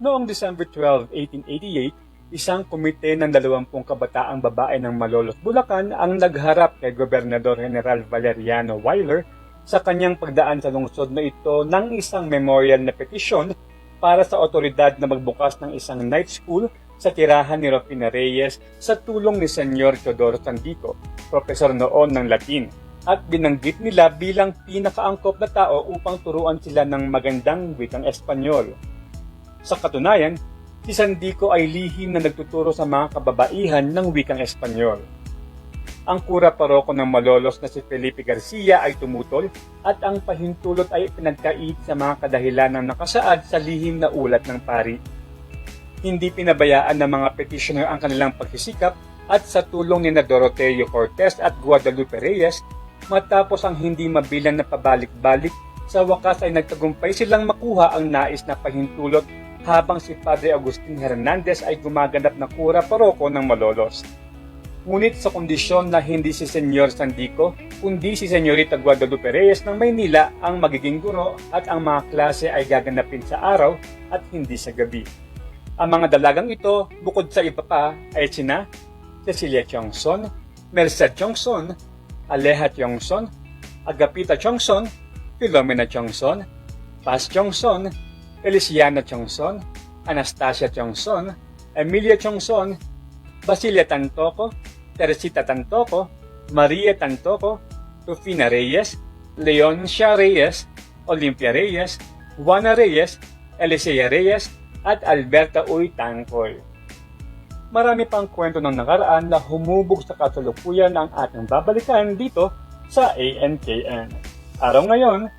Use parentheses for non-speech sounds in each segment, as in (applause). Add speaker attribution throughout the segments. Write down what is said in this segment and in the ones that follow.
Speaker 1: Noong December 12, 1888, isang komite ng dalawampung kabataang babae ng Malolos, Bulacan ang nagharap kay Gobernador General Valeriano Weyler sa kanyang pagdaan sa lungsod na ito ng isang memorial na petisyon para sa otoridad na magbukas ng isang night school sa tirahan ni Rufina Reyes sa tulong ni Senyor Teodoro Sandico, profesor noon ng Latin, at binanggit nila bilang pinakaangkop na tao upang turuan sila ng magandang wikang Espanyol. Sa katunayan, si Sandico ay lihim na nagtuturo sa mga kababaihan ng wikang Espanyol. Ang kura paroko ng Malolos na si Felipe Garcia ay tumutol at ang pahintulot ay pinagkait sa mga kadahilan ng nakasaad sa lihim na ulat ng pari. Hindi pinabayaan ng mga petitioner ang kanilang pagsisikap at sa tulong ni na Doroteo Cortez at Guadalupe Reyes, matapos ang hindi mabilang na pabalik-balik, sa wakas ay nagtagumpay silang makuha ang nais na pahintulot habang si Padre Agustin Hernandez ay gumaganap na kura paroko ng Malolos. Ngunit sa kondisyon na hindi si Senyor Sandico, kundi si Senyorita Guadalupe Reyes ng Maynila ang magiging guro at ang mga klase ay gaganapin sa araw at hindi sa gabi. Ang mga dalagang ito, bukod sa iba pa, ay sina Cecilia Chongson, Merced Chongson, Aleja Chongson, Agapita Chongson, Filomena Chongson, Paz Chongson, Feliciana Chongson, Anastasia Chongson, Emilia Chongson, Basilia Tantoco, Teresita Tantoco, Maria Tantoco, Rufina Reyes, Leoncia Reyes, Olympia Reyes, Juana Reyes, Elisea Reyes, at Alberta Uy Tangkol. Marami pang kwento ng nakaraan na humubog sa kasalukuyan ang ating babalikan dito sa ANKN. Araw ngayon,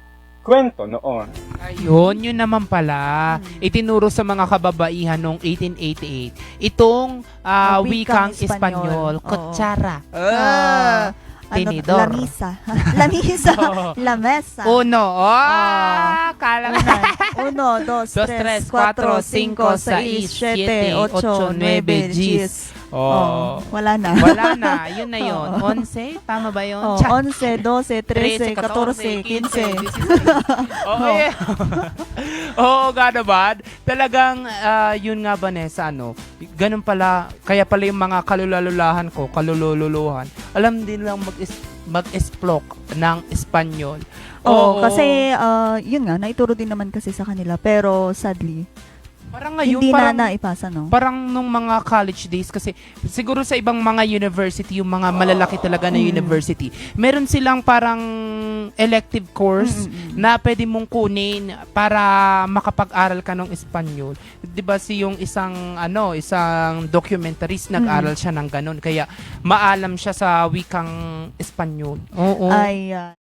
Speaker 1: kwento noon.
Speaker 2: Ayun, yun naman pala. Itinuro sa mga kababaihan noong 1888. Itong ah,
Speaker 3: Ang
Speaker 2: wikang
Speaker 3: wikang
Speaker 2: Espanyol,
Speaker 3: Espanyol. Oo.
Speaker 2: kutsara.
Speaker 3: Ah, ano,
Speaker 2: Tinidor.
Speaker 3: lamisa. lamisa. (laughs) (laughs)
Speaker 2: Oo.
Speaker 3: Lamesa.
Speaker 2: Uno. Ah, kala
Speaker 3: Uno, dos,
Speaker 2: Dos,
Speaker 3: tres,
Speaker 2: tres,
Speaker 3: cuatro, cinco, seis,
Speaker 2: siete,
Speaker 3: ocho,
Speaker 2: ocho,
Speaker 3: nueve,
Speaker 2: nueve,
Speaker 3: diez.
Speaker 2: Oh.
Speaker 3: Wala na.
Speaker 2: Wala na. (laughs) Yun na yun.
Speaker 3: Oo.
Speaker 2: 11? Tama ba yun?
Speaker 3: Oh,
Speaker 2: Tsa-
Speaker 3: 11, 12, 13, 14, 15.
Speaker 2: Oo, eh. (laughs) Oo, nga naman. Talagang, ah, yun nga, Vanessa, ano, ganun pala, kaya pala yung mga kalulalulahan ko, kalulululuhan, alam din lang mag mag-esplok ng Espanyol.
Speaker 3: Oo, kasi ah, yun nga, naituro din naman kasi sa kanila. Pero sadly,
Speaker 2: parang ngayon,
Speaker 3: hindi
Speaker 2: parang,
Speaker 3: na naipasa, no?
Speaker 2: parang nung mga college days kasi siguro sa ibang mga university yung mga malalaki talaga na
Speaker 3: Mm.
Speaker 2: university meron silang parang elective course
Speaker 3: Mm-mm.
Speaker 2: na pwede mong kunin para makapag-aral ka ng Espanyol. 'Di ba si yung isang ano, isang documentarist nag-aral siya ng ganun kaya maalam siya sa wikang Espanyol. Oo.
Speaker 3: Ay, ah,